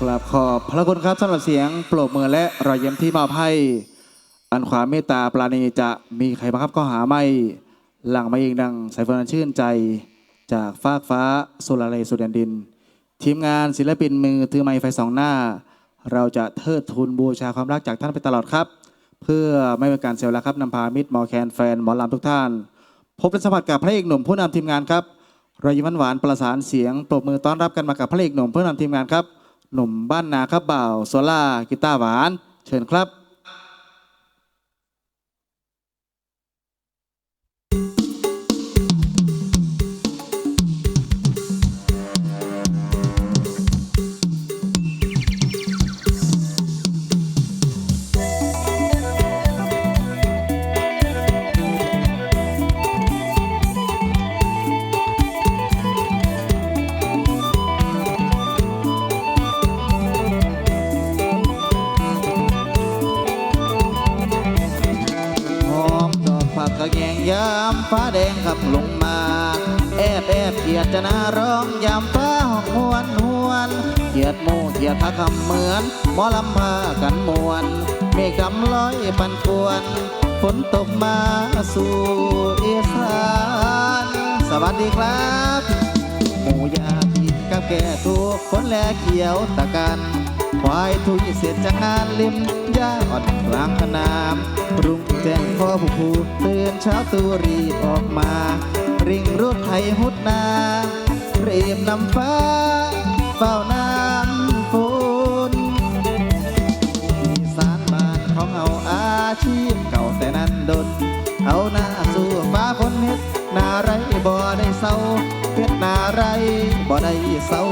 กราบขอบพระคุณครับสำหรับเสียงปรบมือและรอยยิ้มที่มอบให้ อันความเมตตาปราณีจะมีใครบังคับก็หาไม่ หลังมาเองดังสายฝนอันชื่นใจ จากฟากฟ้าสุรเลสุดแดนดิน ทีมงานศิลปินมือถือไม้ไฟสองหน้า เราจะเทิดทูนบูชาความรักจากท่านไปตลอดครับ เพื่อไม่เป็นการเสียเวลาครับนำพามิตรหมอแคนแฟนหมอลำทุกท่าน พบและสัมผัสกับพระเอกหนุ่มผู้นำทีมงานครับรอยยิ้มหวานประสานเสียงปรบมือต้อนรับกันมากับพระเอกหนุ่มผู้นำทีมงานครับ หนุ่มบ้านนาครับบ่าวโซล่ากีตาร์หวาน เชิญครับ นาร้องยามฟ้าหอกหวนหวนเกียดโมเกียดพาคำเหมือนหมอลำพากันมวนเมฆดำลอยปันป่วนฝนตกมาสู่อีสานสวัสดีครับหมูยากินกับแก่ทุกคนแลเขียวตะกันควายทุยเสร็จจากงานลิมยาอ่อนกลางขนามรุ่งแจ้งพ่อผู้ผู้ตื่นเช้าตูรีออกมา ริ่งรถไถหุ นาเรียมนำฟ้าเฝ้าน้ำฝนอีสานบ้านของเอาอาชีพเก่าแต่นั้นดน เอาหน้าสู่ฟ้าฝนเฮ็ดหนาไรบ่ได้เศร้าเฮ็ดหนาไรบ่ได้เศร้า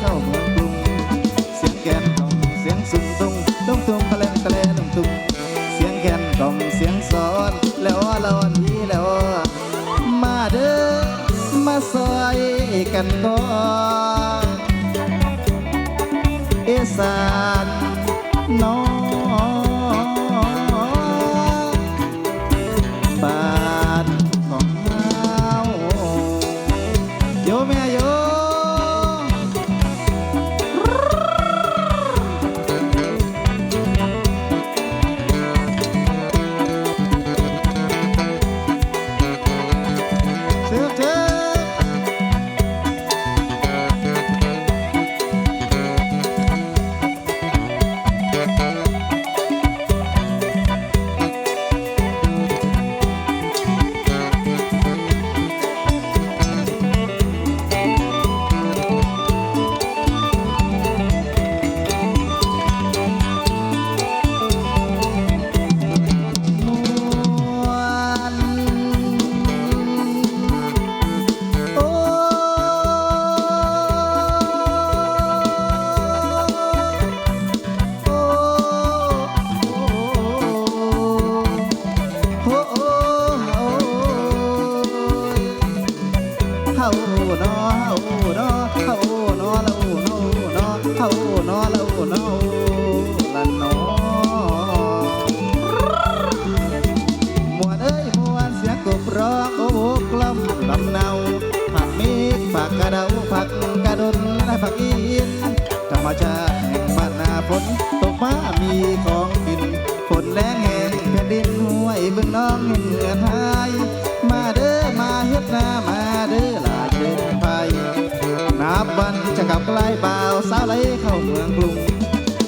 เข้าเมืองกรุงเสียงแกนกล่อมเสียงสุนตุงตุ้งตุงตะเลทะเลตุ้งตุงเสียงแกนกล่อมเสียงสอนแล้วละอ่อนทีแล้วมาเด้อมาซอยกันก่อนอีสานน้อง ลับไกลบ่าวสาวไหลเข้าเมืองกรุง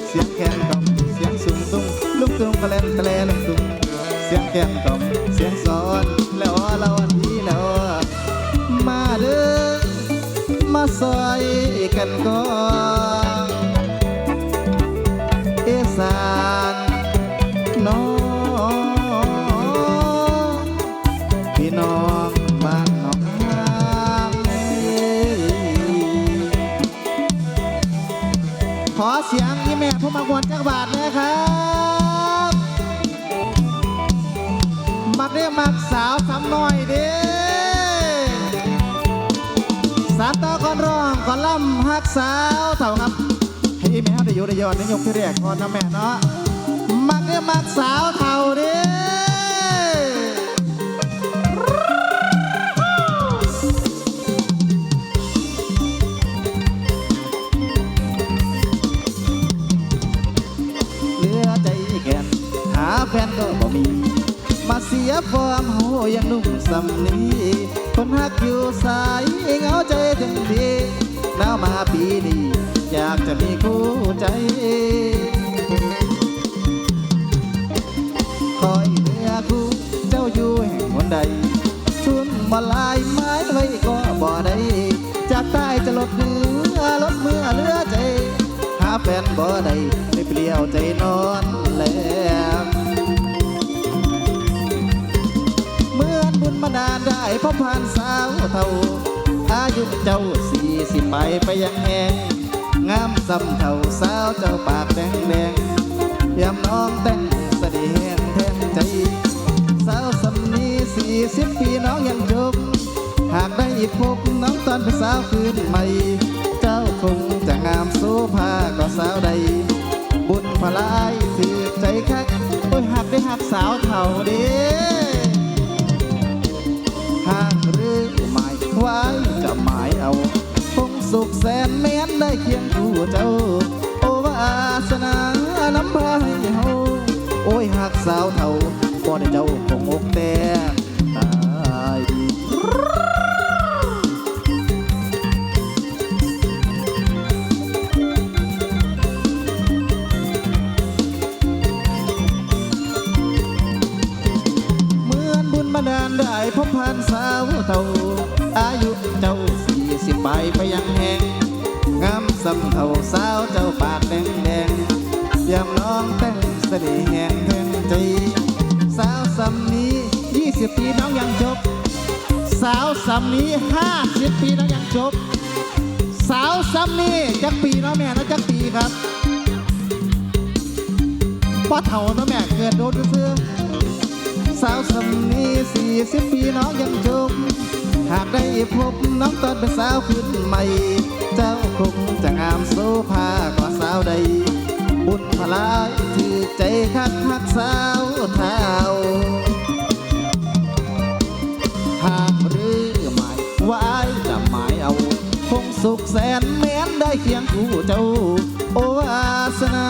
เสียงแคนกล่อมเสียงสูงตุ้งลุกตุ้งกระเล่นกระแลลงตุ้งเสียงแก้มกล่อมเสียงสอนแล้วเราอันนี้แล้วมาเด้อมาซอยกันก่อนเอสานน้อง บาทนะครับมักเรียกมักสาวทำหน่อยเด้สารต่อก่อนร้องก่อนล่ำฮักสาวเท่าครับให้อีแม่ได้อยู่ได้ยอดนิยมที่เรียกคอนนะแม่เนาะมักเรียกมักสาว ยฟอร์มโหยังนุ่มสำนีคนหักอยู่สายเหงาใจถึงทีหนาวมาปีนี้อยากจะมีคู่ใจคอยเรือคู่เจ้าอยู่แห่งหนใดชุนบ่ลายไม้ไว้ก็บ่ได้จากใต้จะลดเนื้อลดเมื่อเลือใจ หาแฟนบ่ได้ไม่เปลี่ยวใจนอนแล้วเหมื บุญมาดาลได้พบผ่านสาวเท่า อายุเจ้าสี่สิบไปไปยังแหงงามสำเท่าสาวเจ้าปากแดงแดงยามน้องแต่งสะดีแหงแทนใจ สาวสำนีสี่สิบปีน้องยังจบหากได้อีกพบน้องตอนเป็นสาวคืนใหม่ เจ้าคงจะงามโซภาก็สาวใด บุญพลายถือใจคักโอ้ยหักได้หักสาวเท่าเด้ นแม้นได้เคียงคู่เจ้า โอวาสนาน้ำพาให้เฮาโอ้ยหากสาวเท่าบ่ได้เจ้าคงอกแต่ตายดีเหมือนบุญมาดาลได้พบผ่านสาวเท่า อายุเจ้าสี่สิบไปไปยังแหงงามสำเท่าสาวเจ้าปากแดงแดงยามน้องแต่งเสน่ห์แห่งแทงใจ สาวสำนี้ยี่สิบปีน้องยังจบ สาวสำนี้ห้าสิบปีน้องยังจบ สาวสำนี้จักปีเนาะแม่เนาะจักปีครับพ่อเถ่าเนาะแม่เกิดโดนซื้อสาวสำนีสี่สิบปีน้องยังจม หากได้พบน้องตอนเป็นสาวขึ้นใหม่ เจ้าคงจะงามโซภากว่าสาวใด บุญพลาถือใจคักคักสาวเท้าหากหรือหมายไว้จะหมายเอา คงสุขแสนแม้นได้เคียงคู่เจ้า โอวาสนา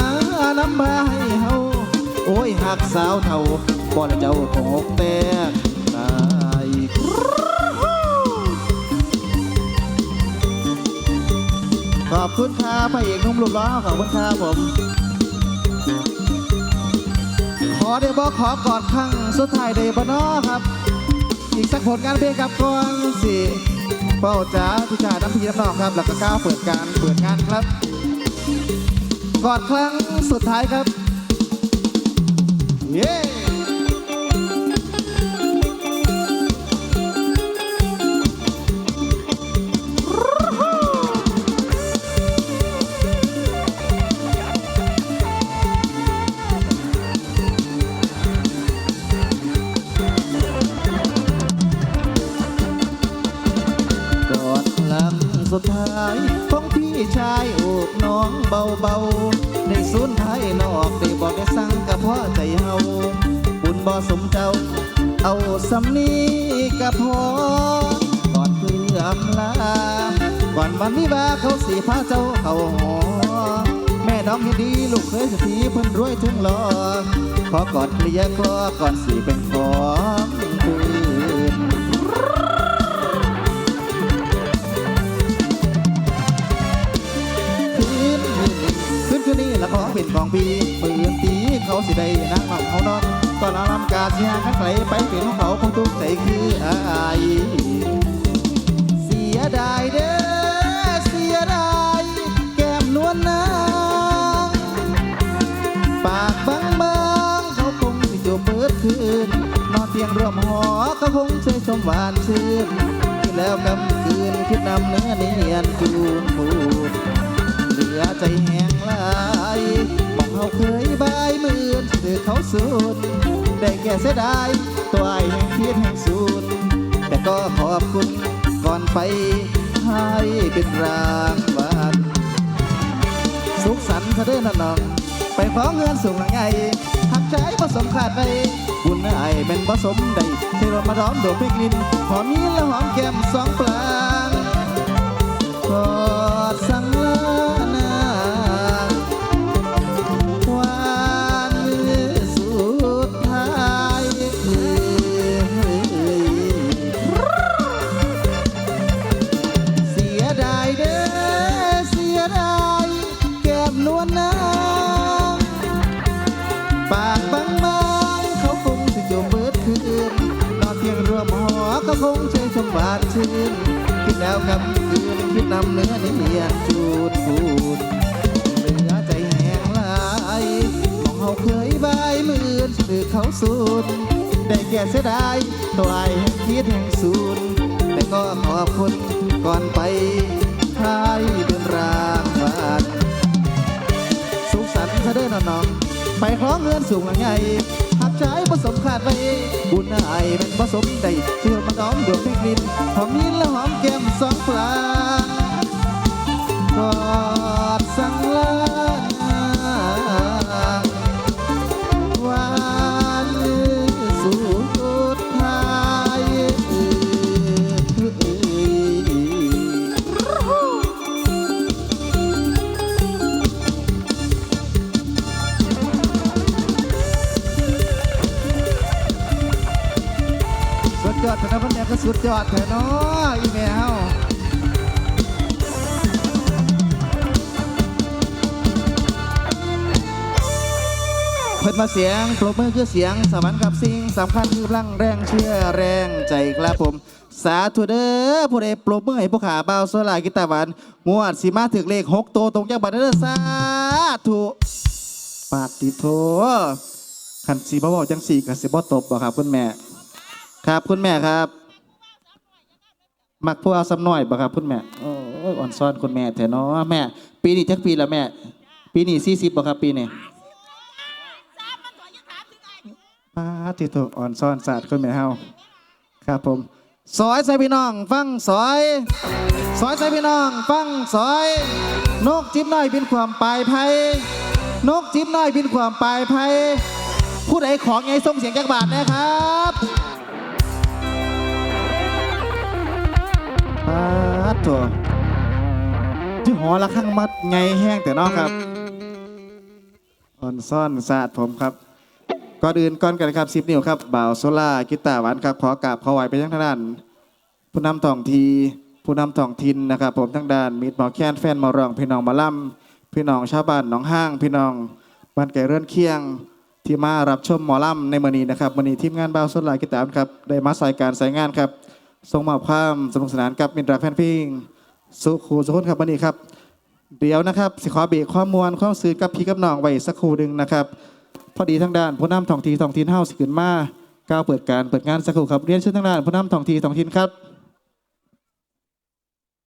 นำมาให้เฮาโอ้ยหักสาวเท่าบ่ได้เจ้าคงอกแตก ขอบคุณครับพระเอกนุ่มรูปล้อขอบคุณครับผม ขอได้บอกขอกอดครั้งสุดท้ายได้บ่นอครับ อีกสักผลงานเพลงกับก่อนสิเป้าจ๋าพี่จ่าน้ำพีน้ำนองครับ แล้วก็ก้าวเปิดการเปิดงานครับกอดครั้งสุดท้ายครับ เย้ สุดท้ายของพี่ชายโอบน้องเบาๆในศูนย์ไทยนอกได้บอกได้สั่งกับพ่อใจเฮาบุญบ่สมเจ้า เอาสำนีกับพ่อก่อนเพื่ออำลาก่อนวันวิวาเขาสีพาเจ้าเขาหอแม่น้องเฮ็ดดีลูกเคยสถีเพิ่นรวยถึงหลอขอกอดเคลียร์คลอก่อนสีเป็นขอ คืนนี้ละของเป็นของพี่ปืนตีเขาสิได้นั่งนอนเขานอนก่อนอารามกาเสียงกันไกลไปเป็นของเขาคงทุกใจคืออายเสียดายเด้อเสียดายแก้มนวลนางปากบางบางเขาคงสิจูบเปิดคืนนอนเตียงร่วมหอเขาคงเชยชมหวานชื่นคิดแล้วกำคืนคิดนำเนื้อเนียนจูนพูดเหลือใจแห้งห ลายมองเขาเคยบายมื่นถือเขาสูดได้แก่เสียดายตัวไอ้แห่งเพียรแห่งสูดแต่ก็ขอบคุณก่อนไปให้เป็นรางวัลสุขสันต์เธอเด้นน้องไปขอเงินสูงหลังไงหักใจผสมขาดไปบุญไอเป็นผสมใดเทเรามาร้อมโดดเพกลินหอมนี้และหอมแก้มสองปลา เขาเคยบายหมื่นหรือเขาสูญได้แก่เสียดายตัวไอ้แห่งคิดแห่งสูญแต่ก็ขอบคุณก่อนไปให้เดินรางวัลสุขสันต์ซะเด้อน้องๆไปคล้องเงินสูงหลังใหญ่หักใจผสมขาดไปบุญไอเป็นผสมได้เชื่อมาน้อมดวงพลงลินหอมนิ้นและหอมแก้มสองปลาง ละพันเนี่ยก็สุดยอดแต่เนาะอีแมวเพิ่นมาเสียงปรบมือคือเสียงสมันกับสิ่งสำคัญคือพลังแรงเชื่อแรงใจครับผม สาธุเด้อผู้ใดปรบมือให้ผู้ขาเบาโซลากิตาร์หวานงวดสีมาถึงเลขหกตัวตรงจังบัดเด้อสาธุปาติโทขันสีบ่บอกจังสี่กับสีบ่ตบบ่ครับ คุณแม่ ครับคุณแม่ครับ มักพวกเอาซ้ำหน่อยบ่ครับคุณแม่โอ้ยอ่อนซ้อนคุณแม่แท้เนาะแม่ ปีนี้จักปีล้วแม่ ปีนี้สี่สิบบ่ครับปีนี้ป้าติโตอ่อนซ้อนศาสตร์คุณแม่เฮาครับผมซอยใส่พี่น้องฟังซอยซอยใส่พี่น้องฟังซอย นกจิ้มน้อยบินความปลายไพนกจิ้มน้อยบินความปลายไพผู้ใดของไงส่งเสียงจักบาทนะครับ ตัวที่หอละข้างมัดไงแห้งแต่นอกครับออนซ่อนศาสตร์ผมครับก่อนอื่นก่อนกันครับสิบนิ้วครับบ่าวโซล่ากีตาร์หวานครับขอกราบขอไหวไปยังทางด้าน ผู้นำท้องทีผู้นำท้องทินนะครับ ผมทั้งด้านมิตรหมอแค้นแฟนหมอรองพี่น้องหมาล่ำพี่น้องชาวบ้านหนองห้าง พี่น้องบ้านไก่เรื่อนเคียงที่มารับชมหมอล่ำในมือนี้นะครับมือนี้ทีมงานบ่าวโซล่ากีตาร์ครับได้มาใส่การใส่งานครับ ส่งมอบความสนุกสนานกับมินตราแฟนเพลงสุขูสุขุนครับวันนี้ครับ เดี๋ยวนะครับสิขอเบรกความมวลความซื้อกับพี่กับน้องไว้สักครู่หนึ่งนะครับ พอดีทางด้านผู้นำท้องทีท้องทินเฮาสิขึ้นมาก้าวเปิดการเปิดงานสักครู่ครับเรียนเชิญทางด้านผู้นำท้องทีท้องทินครับ